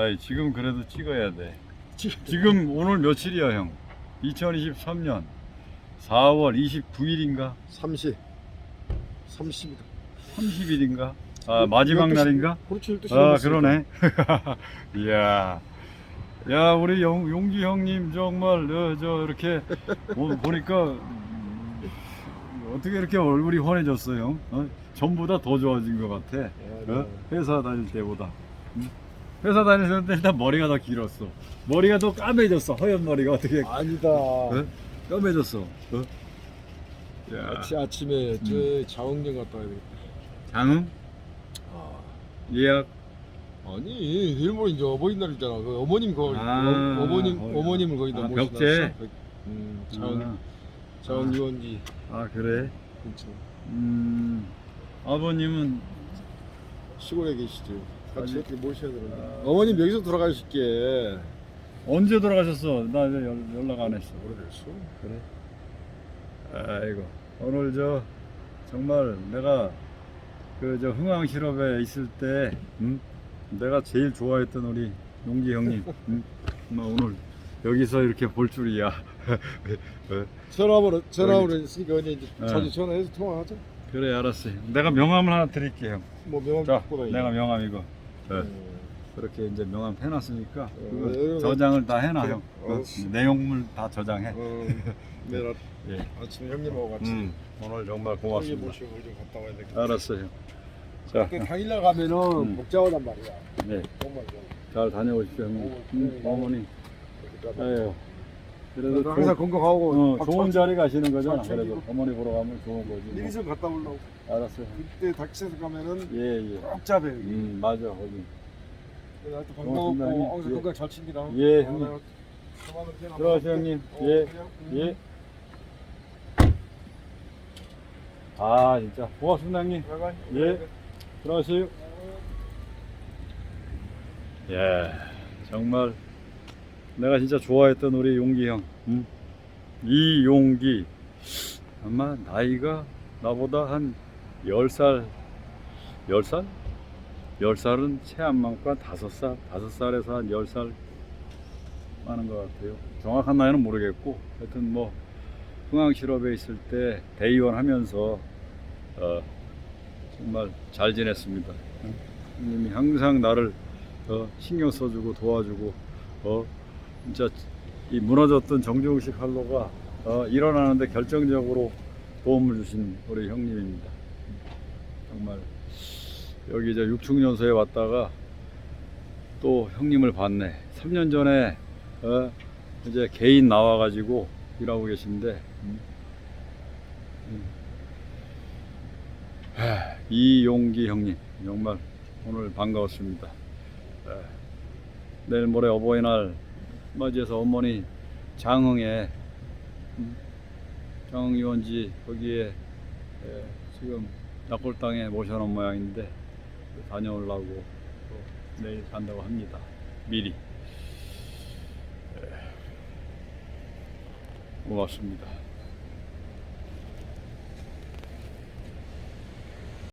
아이 지금 그래도 찍어야 돼. 지금 오늘 며칠이야 형? 2023년 4월 29일인가? 30 30이다 30일인가? 아 마지막 날인가? 그렇지 12시 아 그러네. 이야. 야 우리 용, 용기 형님 정말 어, 저 이렇게 오- 보니까 음, 어떻게 이렇게 얼굴이 환해졌어요? 어? 전보다 더 좋아진 것 같아. 어? 회사 다닐 때보다. 응? 회사 때 일단 머리가 더 길었어. 머리가 더 까매졌어. 허연 머리가 어떻게 아니다 어? 까매졌어. 어? 야. 아치, 아침에 저 자원경 갔다 와야 되겠다 장음 아. 예약 아니 모레 이제 어버이날이잖아 그 어머님 거 아, 어, 어머님 어, 어머님을 거기다 아, 모시다 벽제? 음, 자원 아, 자원 유원지 아 그래. 근처 음 아버님은 시골에 계시죠 같이 어떻게 모셔야 되는데 아. 어머님 여기서 돌아가실게 언제 돌아가셨어? 나 이제 연- 연락 안 했어. 오래됐어 그래? 아이고 오늘 저 정말 내가 그 저 흥왕 실업에 있을 때 음? 내가 제일 좋아했던 우리 용기 형님 음? 뭐 오늘 여기서 이렇게 볼 줄이야. 어? 전화번호 전화번호 있으니까 언제 이제 어. 자주 전화해서 통화하자 그래 알았어요. 내가 명함을 하나 드릴게요. 뭐 명함 자, 갖고 내가 명함 이거. 그렇게 이제 명함 해놨으니까 어, 그거 이거 저장을 다 해놔 형. 어. 그 내용물 다 저장해. 어, 내일 예. 아침 형님하고 같이 음, 오늘 정말 형님 고맙습니다. 모시고 좀 갔다 와야 되겠다 알았어요. 자, 그 당일날 가면은 음. 복잡하단 말이야 네, 정말 잘 다녀오십시오 형님. 어, 음, 네. 어머니. 아유, 그래도 항상 건강하고 어, 밥 좋은 잘- 자리 가시는 거잖아. 밥 챙기고. 그래도 어머니 보러 가면 좋은 거지. 뭐. 미리서 갔다 오려고 알았어요. 그때 닥치에서 가면은 예, 예. 꼭 잡아요 음, 맞아, 거기. 고맙습니다, 반가웠고 형님. 항상 예. 건강 잘 챙기라 예, 어, 형님. 전화는 그냥 들어가세요, 형님. 어, 예? 음. 예. 아, 진짜. 고맙습니다, 형님. 들어가. 예. 들어가세요. 예, 정말 내가 진짜 좋아했던 우리 용기 형. 음? 이용기. 아마 나이가 나보다 한 10살, 10살? 10살은 채 안 많고 한 5살, 5살에서 한 10살 많은 것 같아요. 정확한 나이는 모르겠고, 하여튼 뭐, 흥왕실업에 있을 때 대의원 하면서, 어, 정말 잘 지냈습니다. 형님이 항상 나를 어, 신경 써주고 도와주고 어, 진짜 이 무너졌던 정종식 할로가 어, 일어나는데 결정적으로 도움을 주신 우리 형님입니다. 정말 여기 이제 육축연소에 왔다가 또 형님을 봤네. 3년 전에 어, 이제 개인 나와가지고 일하고 계신데 음. 음. 하, 이용기 형님 정말 오늘 반가웠습니다. 에, 내일 모레 어버이날 맞이해서 어머니 장흥에 음, 장흥 유원지 거기에 에, 지금 낙골당에 모셔놓은 모양인데 다녀오려고 또 내일 간다고 합니다. 미리 에, 고맙습니다.